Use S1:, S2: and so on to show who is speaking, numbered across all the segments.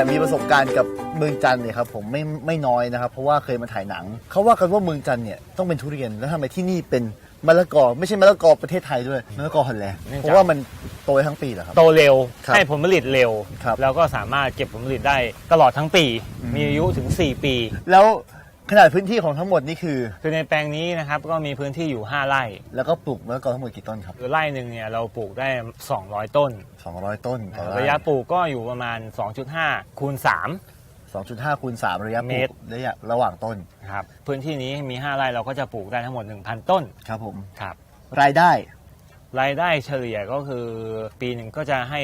S1: การณ์กับเมืองจันทร์เนี่ยครับผมไม่ไม่น้อยนะครับ เพราะว่าเคยมาถ่ายหนัง เขาว่ากันว่าเมืองจันทร์เนี่ยต้องเป็นทุเรียนแล้วทำไมที่นี่เป็นมะละกอไม่ใช่มะละกอประเทศไทยด้วยมะละกอฮอลแลนด์
S2: เนื่องจาก
S1: เพราะว่ามันโตได้ทั้งปีเหรอครับ
S2: โตเร็ว
S1: ครับ
S2: ให้ผลผลิตเร็ว
S1: ครับ
S2: แล้วก็สามารถเก็บผลผลิตได้ตลอดทั้งปี
S1: อืม
S2: มีอายุถึง 4 ปี
S1: แล้ว ขนาดพื้นที่ของทั้งหมดนี่คือ
S2: คือในแปลงนี้นะครับก็มีพื้นที่อยู่ 5 ไร่
S1: แล้วก็ปลูกมะละกอทั้งหมดกี่ต้นครับ
S2: คือไร่หนึ่งเนี่ยเราปลูกได้ 200 ต้น
S1: 200 ต้นต่อไระ
S2: ยะปลูกก็อยู่ประมาณ 2.5คูณ
S1: 2.5คูณ3ระยะป
S2: เม
S1: ลู
S2: ต
S1: ก
S2: ร
S1: ระยะระหว่างต้น
S2: 3ครับพื้นที่นี้มี 5 ไร่เราก็จะปลูกได้ทั้งหมด 1,000 ต้น
S1: ครับผม
S2: ครับ
S1: รายได้
S2: รายได้เฉลี่ยก็คือปีหนึ่งก็จะให้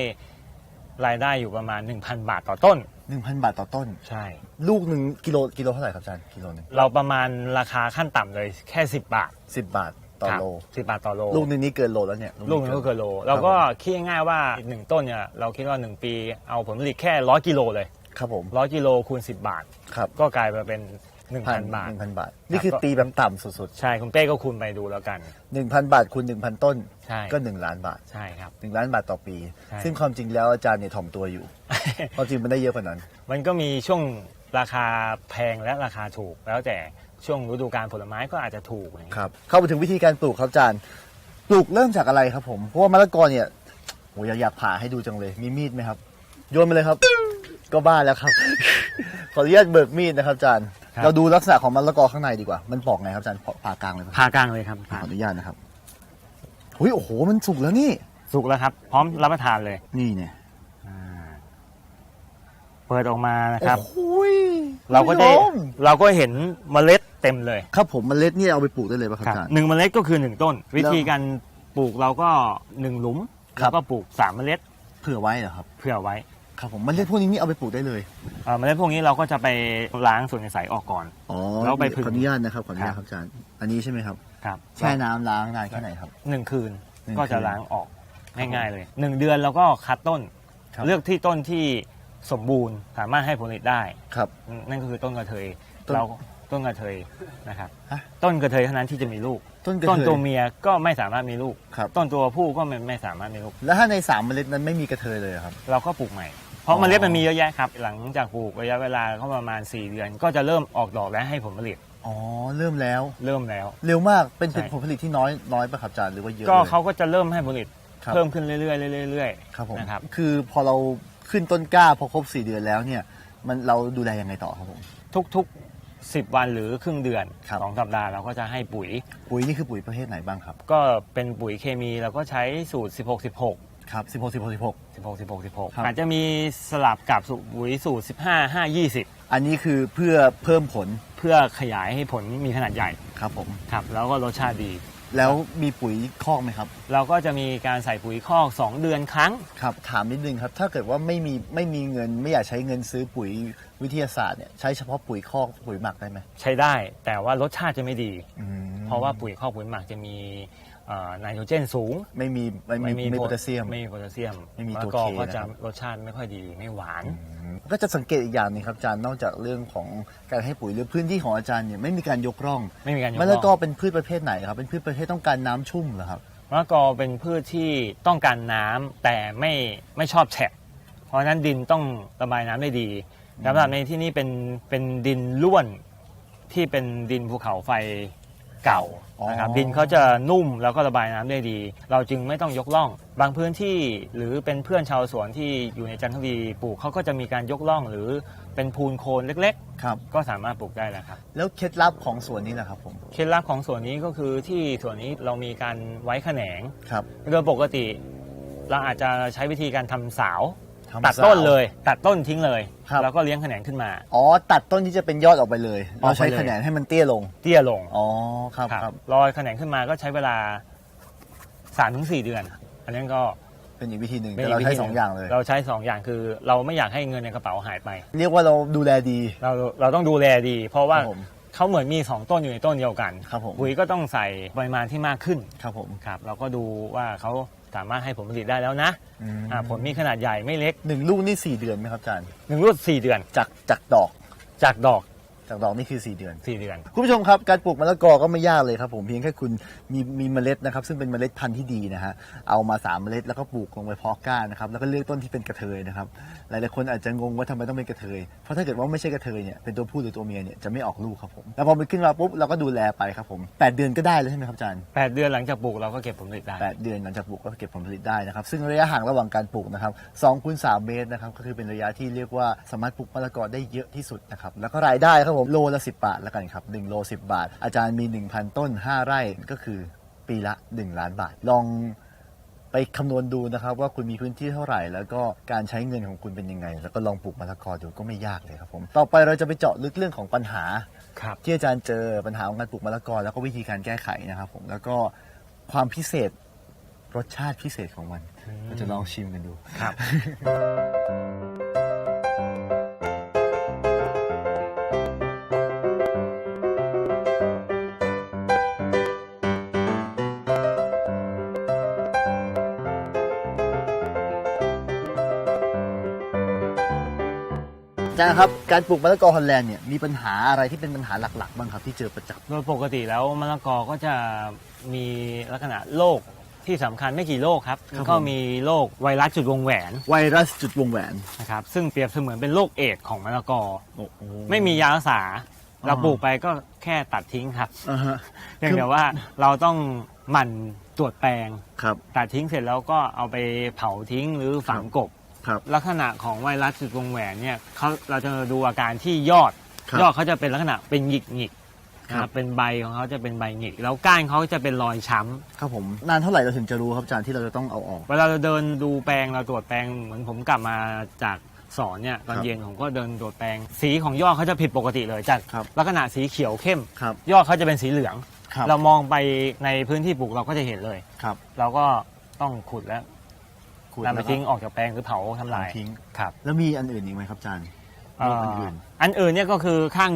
S2: รายได้อยู่ประมาณ 1,000 บาทต่อต้น
S1: 1,000บาทต่อต้น
S2: ใช่
S1: ลูกหนึ่งกิโลกิโลเท่าไหร่ครับอาจารย์กิโลหนึง
S2: เราประมาณราคาขั้นต่ำเลยแค่ 10 บาท
S1: 10บาทต่อ
S2: ครับ
S1: โล
S2: 10บาทต่อโล
S1: ลูกหนึงนี่เกินโลแล้วเนี่ย
S2: ลูกหนึงก็เกินโลเราก็คิดง่ายๆว่าหนึ่งต้นเนี่ยเราคิดว่า1ปีเอาผลผลิตแค่ร้อยกิโลเลย
S1: ครับผม
S2: ร้อยกิโลคูณ 10 บาท
S1: ครับ
S2: ก็กลายมาเป็น
S1: พัน
S2: 1,000บาท
S1: หนึ่งพันบาท นี่คือตีแบบต่ำสุด
S2: ใช่คุณเป้ก็คูณไปดูแล้วกัน
S1: ๆ1,000บาทคูณ1,000ต้น
S2: ใช่
S1: ก็1ล้านบาท
S2: ใช่ครับ
S1: 1ล้านบาทต่อปี
S2: ใช่
S1: ซึ่งความจริงแล้วอาจารย์เนี่ยถ่อมตัวอยู่ ความจริงมันได้เยอะกว่านั้น
S2: มันก็มีช่วงราคาแพงและราคาถูก แล้วแต่ช่วงฤดูกาลผลไม้ก็อาจจะถูกอะไรอย่างเงี้ย
S1: ครับ เข้าไปถึงวิธีการปลูกครับอาจารย์ ปลูกเริ่มจากอะไรครับผม เพราะว่ามะละกอเนี่ยโหอยากอยากผ่าให้ดูจังเลย มีมีดไหมครับ โยนมาเลยครับ ก็บ้าแล้วครับ ขออนุญาตเบิกมีดนะครับอาจารย์ เราดูลักษณะของมะละกอข้างในดีกว่า มันปอกไงครับอาจารย์ผ่ากลางเลยครับ
S2: ผ่ากลางเลยครับ
S1: ขออนุญาตนะครับหุยโอ้โห มันสุกแล้วนี่
S2: สุกแล้วครับ พร้อมรับประทานเลย
S1: นี่เนี่ย
S2: อ่าเปิดออกมานะครับ
S1: โอ้โหย
S2: เราก็ได้
S1: คุณผู้ชม
S2: เราก็เห็นเมล็ดเต็มเลย
S1: ครับผมเมล็ดนี่เอาไปปลูกได้เลยป่ะครับอาจารย์
S2: หนึ่งเมล็ดก็คือหนึ่งต้น วิธีการปลูกเราก็หนึ่งหลุม
S1: ครั
S2: แล้
S1: บ
S2: วก็ปลูกสามเมล็ด
S1: เผื่อไว้เหรอครับ
S2: เผื่อไว้
S1: ครับผมเมล็ดพวกนี้นี่เอาไปปลูกได้เลย
S2: เอ่อเมล็ดพวกนี้เราก็จะไปล้างส่วนใสๆออกก่อน
S1: อ๋อ
S2: แล้วไปผึ่ง
S1: ขออนุญาตนะครับขออนุญาต
S2: ค
S1: ค
S2: รั
S1: รับบอาจารย์อันนี้ใช่ไหมครับ
S2: ครับ
S1: แช่น้ำล้างนานแค่ไหนครับ
S2: หนึ่งคืน
S1: หนึ่ง
S2: ก็จะ
S1: คืน
S2: ล้างออกง่ายๆเลยหนึ่งเดือนเราก็คัดต้น
S1: ครับ
S2: เลือกที่ต้นที่สมบูรณ์สามารถให้ผลผลิตได้
S1: ครับ
S2: นั่นก็คือต้นกระเทย
S1: ต้น
S2: เราต้นกระเทยนะครับ
S1: ฮะ
S2: ต้นกระเทยเท่านั้นที่จะมีลูก
S1: ต้นกระ
S2: ต้น
S1: เทย
S2: ตัวเมียก็ไม่สามารถมีลูก
S1: ครับ
S2: ต้นตัวผู้ก็ไม่ไม่สามารถมีลูก
S1: แล้วถ้าในสามเมล็ดนั้นไม่มีกระเทยเลยเหรอครับ
S2: เราก็ปลูกใหม่ เพราะ
S1: อ๋อ
S2: เมล็ดมันมีเยอะแยะครับ หลังจากปลูกระยะเวลาก็ประมาณ 4 เดือน ก็จะเริ่มออกดอกและให้ผลผลิต
S1: อ๋อ เริ่มแล้ว
S2: เริ่มแล้ว
S1: เร็วมาก เป็น
S2: ใช่
S1: เป็นผลผลิตที่น้อยน้อยป่ะครับอาจารย์หรือว่าเยอะ
S2: ก็
S1: ลย
S2: เขาก็จะเริ่มให้ผลผลิต
S1: ครับ
S2: เพิ่มขึ้นเรื่อยๆเรื่อย
S1: ครับผม
S2: นะครับ
S1: คือพอเราขึ้นต้นกล้าพอครบสี่เดือนแล้วเนี่ย มันเราดูแลยังไงต่อครับผม
S2: ๆทุกๆ 10 วันหรือครึ่งเดือน
S1: ครับ
S2: สองสัปดาห์เราก็จะให้ปุ๋ย
S1: ปุ๋ยนี่คือปุ๋ยประเภทไหนบ้างครับ
S2: ก็เป็นปุ๋ยเคมีเราก็ใช้สูตร 16 16
S1: ครับสิบหกสิบหกสิบหก
S2: 16 16
S1: ครับ
S2: 16 อาจจะมีสลับกับสูตรปุ๋ยสูตร 15 5 20
S1: อันนี้คือเพื่อเพิ่มผล
S2: เพื่อขยายให้ผลมีขนาดใหญ่
S1: ครับผม
S2: ครับ แล้วก็รสชาติดี
S1: แล้วมีปุ๋ยคอกไหมครับ
S2: เราก็จะมีการใส่ปุ๋ยคอก 2 เดือนครั้ง
S1: ครับ ถามนิดนึงครับ ถ้าเกิดว่าไม่มีไม่มีเงินไม่อยากใช้เงินซื้อปุ๋ยวิทยาศาสตร์เนี่ยใช้เฉพาะปุ๋ยคอกปุ๋ยหมักได้ไหม
S2: ใช้ได้แต่ว่ารสชาติจะไม่ดี
S1: อืม
S2: เพราะว่าปุ๋ยคอกปุ๋ยหมักจะมีเอ่อไนโตรเจนสูง
S1: ไม่มีไม่มีไม่โพแทสเซียม
S2: ไม่มีโพแทสเซียม
S1: ไม่มี
S2: แล้ว
S1: ตัว
S2: ก็
S1: K
S2: ก็จะ
S1: นะครับ
S2: รสชาติไม่ค่อยดีไม่หวาน
S1: อืมก็จะสังเกตอีกอย่างหนึงครับอาจารย์นอกจากเรื่องของการให้ปุ๋ยหรือพื้นที่ของอาจารย์เนี่ยไม่มีการยกร่อง
S2: ไม่มีการยก
S1: มะละก
S2: ร่
S1: อ
S2: อง
S1: เป็นพืชประเภทไหนครับเป็นพืชประเภทต้องการน้ำชุ่มเหรอครับ
S2: มะละกอเป็นพืชที่ต้องการน้ำแต่ไม่ไม่ชอบแฉะ เพราะฉะนั้นดินต้องระบายน้ำได้ดีสำหรับในที่นี่เป็นเป็นดินล้วนที่เป็นดินภูเขาไฟ เก่านะครับ
S1: อ๋อ
S2: ดินเขาจะนุ่มแล้วก็ระบายน้ำได้ดี เราจึงไม่ต้องยกล่อง บางพื้นที่หรือเป็นเพื่อนชาวสวนที่อยู่ในจันทบุรีปลูกเขาก็จะมีการยกล่องหรือเป็นพูนโคนเล็ก
S1: ครับ
S2: ๆก็สามารถปลูกได้แล้วครับ
S1: แล้วเคล็ดลับของสวนนี้นะครับผม
S2: เคล็ดลับของสวนนี้ก็คือที่สวนนี้เรามีการไว้แขนง
S1: ครับ
S2: โดยปกติ เราอาจจะใช้วิธีการทำสาว
S1: ทำ
S2: ตัด
S1: สาว
S2: ต้นเลย ตัดต้นทิ้งเลย
S1: ครับ
S2: แล้วก็เลี้ยงแขนงขึ้นมา
S1: อ๋อ ตัดต้นที่จะเป็นยอดออกไปเลย
S2: ออ
S1: เรา
S2: กไป
S1: ใช้
S2: เลย
S1: ขนนให้มันเตี้ยลง
S2: เตี้ยลง
S1: อ๋อ ครับ
S2: ครับ
S1: ครับ
S2: รอยแขนงขึ้นมาก็ใช้เวลา3าถึงสเดือน อันนั้นก็
S1: เป็นอีกวิธีหนึ่ง
S2: ป็น
S1: แต่เรา
S2: ก
S1: ใช้
S2: วิธี
S1: สองอย่างเลย
S2: เราใช้สองอย่างคือเราไม่อยากให้เงินในกระเป๋าหายไป
S1: เรียกว่าเราดูแลดี
S2: เราเราต้องดูแลดี เพราะว่า
S1: ครับผม
S2: เขาเหมือนมีสองต้นอยู่ในต้นเดียวกัน
S1: ครับผม
S2: ปุ๋ยก็ต้องใส่ปริมาณที่มากขึ้น
S1: ครับผม
S2: ครับเราก็ดูว่าเขา สามารถให้ผลผลิตได้แล้วนะ
S1: อืม
S2: อ่าผลมีขนาดใหญ่ไม่เล็ก
S1: หนึ่งลูกนี่สี่เดือนไหมครับอาจารย์
S2: หนึ่งรุ่นสี่เดือน
S1: จากจากดอก
S2: จากดอก
S1: จากดอกนี่คือ 4 เดือน
S2: สี่เดือน
S1: คุณผู้ชมครับ การปลูกมะละกอก็ไม่ยากเลยครับผมเพียงแค่คุณมีมีเมล็ดนะครับซึ่งเป็นเมล็ดพันธุ์ที่ดีนะฮะเอามาสามเมล็ดแล้วก็ปลูกลงไปเพาะก้านนะครับแล้วก็เลือกต้นที่เป็นกระเทยนะครับหลายๆคนอาจจะงงว่าทำไมต้องเป็นกระเทยเพราะถ้าเกิดว่าไม่ใช่กระเทยเนี่ยเป็นตัวผู้หรือตัวเมียเนี่ยจะไม่ออกลูกครับผมแล้วพอมันขึ้นมาปุ๊บเราก็ดูแลไปครับผมแปดเดือนก็ได้แล้วใช่ไหมครับอาจารย์
S2: แปดเดือนหลังจากปลูกเราก็เก็บผลผลิตได้
S1: แปดเดือนหลังจากปลูกก็เก็บผลผลิตได้นะครับ ซึ่งระยะห่างระหว่างการปลูกนะครับ2คูณ3เมตรนะครับ ก็คือเป็นระยะที่เรียกว่าสามารถปลูกมะละกอได้เยอะที่สุดนะครับ แล้วก็รายได้ครับผมโลละ 10 บาทแล้วกันครับ1โล10 บาท อาจารย์มี 1,000 ต้น 5 ไร่ก็คือปีละ 1 ล้านบาท ลองไปคำนวณดูนะครับว่าคุณมีพื้นที่เท่าไหร่ แล้วก็การใช้เงินของคุณเป็นยังไง แล้วก็ลองปลูกมะละกอดูก็ไม่ยากเลยครับผมต่อไปเราจะไปเจาะลึกเรื่องของปัญหา
S2: ครับ
S1: ที่อาจารย์เจอปัญหาของการปลูกมะละกอแล้วก็วิธีการแก้ไขนะครับผมแล้วก็ความพิเศษรสชาติพิเศษของมันเราจะลองชิมกันดู
S2: ครับ
S1: จารย์ครับการปลูกมะละกอฮอลแลนด์เนี่ยมีปัญหาอะไรที่เป็นปัญหาหลักๆบ้างครับที่เจอประจ
S2: โดยปกติแล้วมะละกอก็จะมีลักษณะโรคที่สำคัญไม่กี่โรคครับก็มีโรคไวรัสจุดวงแหวนำ
S1: ไวรัสจุดวงแหวน
S2: นะครับซึ่งเปรียบเสมือนเป็นโรคเอดส์ของมะละกอ
S1: โอ้โห
S2: ไม่มียารักษา
S1: อ๋อ
S2: เราปลูกไปก็แค่ตัดทิ้งครับ
S1: อ่าฮะ
S2: เพียงแต่ว่าเราต้องหมั่นตรวจแปลง
S1: ครับ
S2: ตัดทิ้งเสร็จแล้วก็เอาไปเผาทิ้งหรือฝังกบ
S1: ครับ
S2: ลักษณะของไวรัสจุดวงแหวนเนี่ยเขาเราจะดูอาการที่ยอด
S1: ครับ
S2: ยอดเขาจะเป็นลักษณะเป็นหยิกหงิกๆ
S1: ครับ
S2: นะครับ เป็นใบของเขาจะเป็นใบหงิก แล้วก้านเขาจะเป็นรอยช้ำ
S1: ครับผมนานเท่าไหร่เราถึงจะรู้ครับอาจารย์ที่เราจะต้องเอาออก
S2: เวลาเราเดินดูแปลงเราตรวจแปลงเหมือนผมกลับมาจากสอนเนี่ยตอน
S1: ครับ
S2: เย็นผมก็เดินตรวจแปลง สีของยอดเขาจะผิดปกติเลยจาก
S1: ครับ
S2: ลักษณะสีเขียวเข้ม
S1: ครับ
S2: ยอดเขาจะเป็นสีเหลือง
S1: ครับ
S2: เรามองไปในพื้นที่ปลูกเราก็จะเห็นเลย
S1: ครับ
S2: เราก็ต้องขุดแล้ว
S1: ขูด
S2: นำไป
S1: แล้วก็
S2: ทิ้งออกจากแปลงหรือเผาทำลาย
S1: ทิ้ง
S2: ครับ
S1: แล้วมีอันอื่นอีกไหมครับอาจารย์
S2: เอ่
S1: โร
S2: อ
S1: คอันอื่น
S2: อันอื่นเนี่ยก็คือข้าง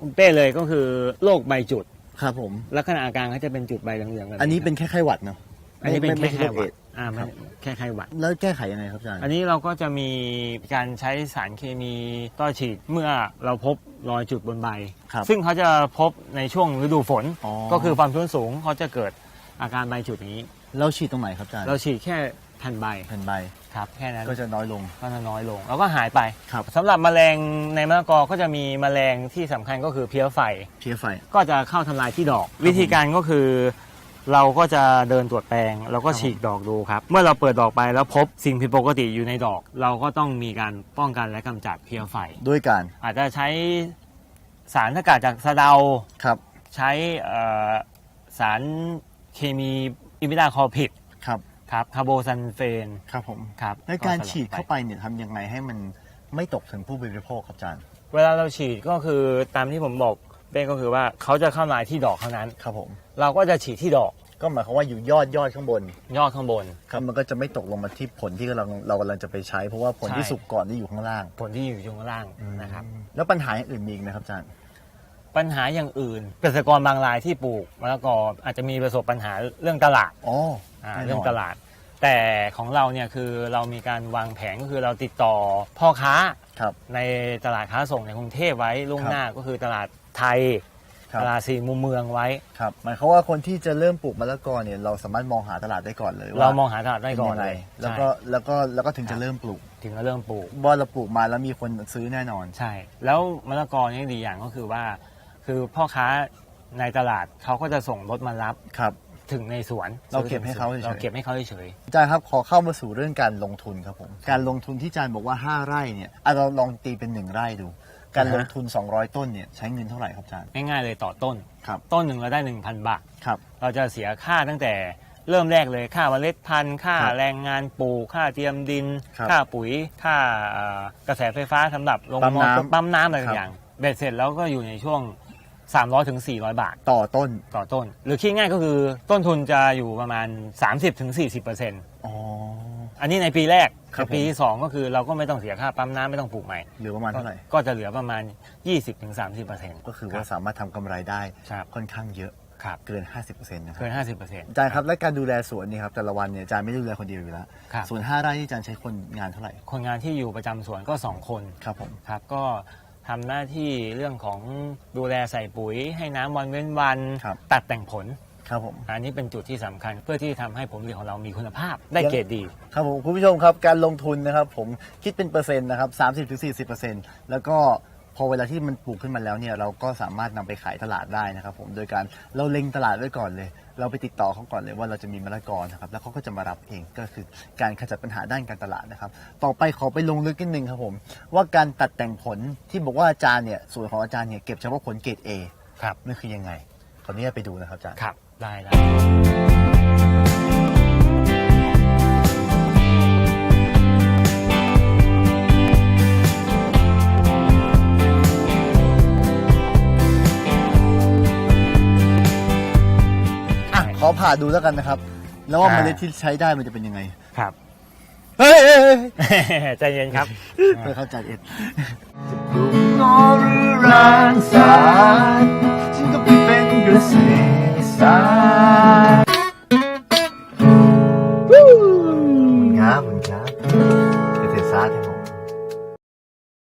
S2: คุณเป้เลยก็คือโรคใบจุด
S1: ครับผม
S2: ลักษณะอาการเขาจะเป็นจุดใบเหลืองๆแบบ
S1: อันนี้เป็นแค่ไข้หวัดเนาะ
S2: อันนี้เป็น
S1: ไม่
S2: แค่
S1: ไม่
S2: ไข้
S1: ใช่
S2: ห
S1: โร
S2: วั
S1: ค
S2: ด
S1: เอดส์
S2: อ่ามัน
S1: ครับ
S2: แค่ไข้หวัด
S1: แล้วแก้ไขยังไงครับอาจารย์
S2: อันนี้เราก็จะมีการใช้สารเคมีก็ฉีดเมื่อเราพบรอยจุดบนใบ
S1: ครับ
S2: ซึ่งเขาจะพบในช่วงฤดูฝน
S1: อ๋อ
S2: ก็คือความชื้นสูงเขาจะเกิดอาการใบจุดนี้
S1: เราฉีดตรงไหนครับอาจารย์
S2: เราฉีดแค่แผ่นใบ
S1: แผ่นใบ
S2: ครับแค่นั้น
S1: ก็จะน้อยลง
S2: ก็จะน้อยลง แล้วก็หายไป
S1: ครับ
S2: สำหรับแมลงในมะละกอก็จะมีแมลงที่สำคัญก็คือเพี้ยไฟ
S1: เพี้ยไฟ
S2: ก็จะเข้าทำลายที่ดอก วิธีการก็คือ เราก็จะเดินตรวจแปลงแล้วก็
S1: ครับ
S2: ฉีกดอกดูครับ เมื่อเราเปิดดอกไปแล้วพบสิ่งผิดปกติอยู่ในดอก เราก็ต้องมีการป้องกันและกำจัดเพี้ยไฟ
S1: ด้วยการ
S2: อาจจะใช้สารสกัดจากสะเดา
S1: ครับ
S2: ใช้เอ่อสารเคมีอิมิดาคอร์พิด
S1: ครับ
S2: ครับคาร์โบซันเฟน
S1: ครับผม
S2: ครับ
S1: ในการ
S2: สลับ
S1: ฉีดเข้าไปเนี่ยทำยังไงให้มันไม่ตกถึงผู้บริโภคครับอาจารย์
S2: เวลาเราฉีดก็คือตามที่ผมบอกเป็นก็คือว่าเขาจะเข้ามาที่ดอกเท่านั้น
S1: ครับผม
S2: เราก็จะฉีดที่ดอก
S1: ก็หมายความว่าอยู่ยอดยอดข้างบน
S2: ยอดข้างบน
S1: ครับมันก็จะไม่ตกลงมาที่ผลที่กำลังเรากำลังจะไปใช้ เพราะว่าผลที่
S2: ใช่
S1: สุกก่อนที่อยู่ข้างล่าง
S2: ผลที่อยู่ช่วงล่างนะครับ
S1: แล้วปัญหาอย่างอื่นมีอีกไหมครับอาจารย์
S2: ปัญหาอย่างอื่น เกษตรกรบางรายที่ปลูกมะละกออาจจะมีประสบปัญหาเรื่องตลาด
S1: อ๋อ
S2: อ่า
S1: แน่นน
S2: เรื่องตลาด แต่ของเราเนี่ยคือเรามีการวางแผนก็คือเราติดต่อพ่อค้า
S1: ครับ
S2: ในตลาดค้าส่งในกรุงเทพไว้ล่วง
S1: ครับ
S2: หน้าก็คือตลาดไทย
S1: ครับ
S2: ตลาดสี่มุมเมืองไว้
S1: ครับหมายความว่าคนที่จะเริ่มปลูกมะละกอเนี่ยเราสามารถมองหาตลาดได้ก่อนเลยว่า
S2: เรามองหาตลาดได้ก่อน
S1: ป็
S2: เลย
S1: แล้วก็แล้วก็แล้วก็ถึงจะเริ่มปลูก
S2: ถึงจะเริ่มปลูก
S1: ว่าเราปลูกมาแล้วมีคนซื้อแน่นอน
S2: ใช่ แล้วมะละกอนี่ดีอย่างก็คือว่า คือพ่อค้าในตลาดเขาก็จะส่งรถมารับ
S1: ครับ
S2: ถึงในสวน
S1: เราเก็บให้เขาเฉยๆ
S2: เราเก็บให้เขาเฉย
S1: อาจารย์ครับขอเข้ามาสู่เรื่องการลงทุนครับผมการลงทุนที่อาจารย์บอกว่า 5 ไร่เนี่ยอะเราลองตีเป็น 1 ไร่ดู การลงทุน 200 ต้นเนี่ยใช้เงินเท่าไหร่ครับอาจารย์
S2: ๆง่ายๆเลยต่อต้น
S1: ครับ
S2: ต้นหนึ่งเราได้ 1,000 บาท
S1: ครับ
S2: เราจะเสียค่าตั้งแต่เริ่มแรกเลยค่าเมล็ดพันธุ์ค่า
S1: ครับ
S2: แรงงานปลูกค่าเตรียมดิน
S1: ครับ
S2: ค่าปุ๋ย ค่าเอ่อกระแสไฟฟ้าสำหรับลง
S1: ปั๊มน้ำ
S2: ปั๊มน้ำอะไร
S1: ครับ
S2: อย่างเบ็ดเสร็จแล้วก็อยู่ในช่วง 300ถึง400 บาท
S1: ต่อต้น
S2: ต่อต้น หรือคิดง่ายก็คือต้นทุนจะอยู่ประมาณ 30-40%ถึง40%
S1: อ๋อ
S2: อันนี้ในปีแรก
S1: ครับ
S2: ในปีที่2ก็คือเราก็ไม่ต้องเสียค่าปั๊มน้ำไม่ต้องปลูกใหม่
S1: เหลือประมาณเท่าไหร่
S2: ก็จะเหลือประมาณ 20-30%
S1: ก็คือว่าสามารถทำกำไรได้
S2: ครับ
S1: ค่อนข้างเยอะ
S2: ครับ
S1: เกิน 50%นะครับ
S2: เกิน50%
S1: อาจารย์ครับและการดูแลสวนเนี่ยครับแต่ละวันเนี่ยอาจารย์ไม่ได้ดูแลคนเดียวอยู่แล้ว
S2: ครับ
S1: ส่วน5ไร่ที่อาจารย์ใช้คนงานเท่าไหร่
S2: คนงานที่อยู่ประจำสวนก็ 2 คน
S1: ครับผม
S2: ครับก็ ทำหน้าที่เรื่องของดูแลใส่ปุ๋ย ให้น้ำวันเว้นวัน
S1: ครับ
S2: ตัดแต่งผล
S1: ครับผม
S2: อันนี้เป็นจุดที่สำคัญเพื่อที่ทำให้ผลผลิตของเรามีคุณภาพได้เกรดดี
S1: ครับผมคุณผู้ชมครับการลงทุนนะครับผมคิดเป็นเปอร์เซ็นต์นะครับสามสิบถึงสี่สิบเปอร์เซ็นต์แล้วก็ พอเวลาที่มันปลูกขึ้นมาแล้วเนี่ยเราก็สามารถนำไปขายตลาดได้นะครับ ผมโดยการเราเล็งตลาดไว้ก่อนเลย เราไปติดต่อเขาก่อนเลยว่าเราจะมีมะละกอนะครับแล้วเขาก็จะมารับเองก็คือการขจัดปัญหาด้านการตลาดนะครับ ต่อไปขอไปลงลึกนิดนึงครับผมว่าการตัดแต่งผลที่บอกว่าอาจารย์เนี่ยส่วนของอาจารย์เนี่ยเก็บเฉพาะผลเกรด A
S2: ครับ
S1: นั่นคือยังไงขออนุญาตไปดูนะครับอาจารย์
S2: ครับได้ได้
S1: อ่ ผ่าดูแล้วกันนะครับ แล้วว่าเมล็ดที่ใช้ได้มันจะเป็นยังไง
S2: ครับ
S1: เฮ้ย
S2: ใจเย็นครับ
S1: เพื่อเข้าใจเอ็ด
S3: นอรืรสารฉัน
S1: ก็เป็นกษตรศ
S3: สตร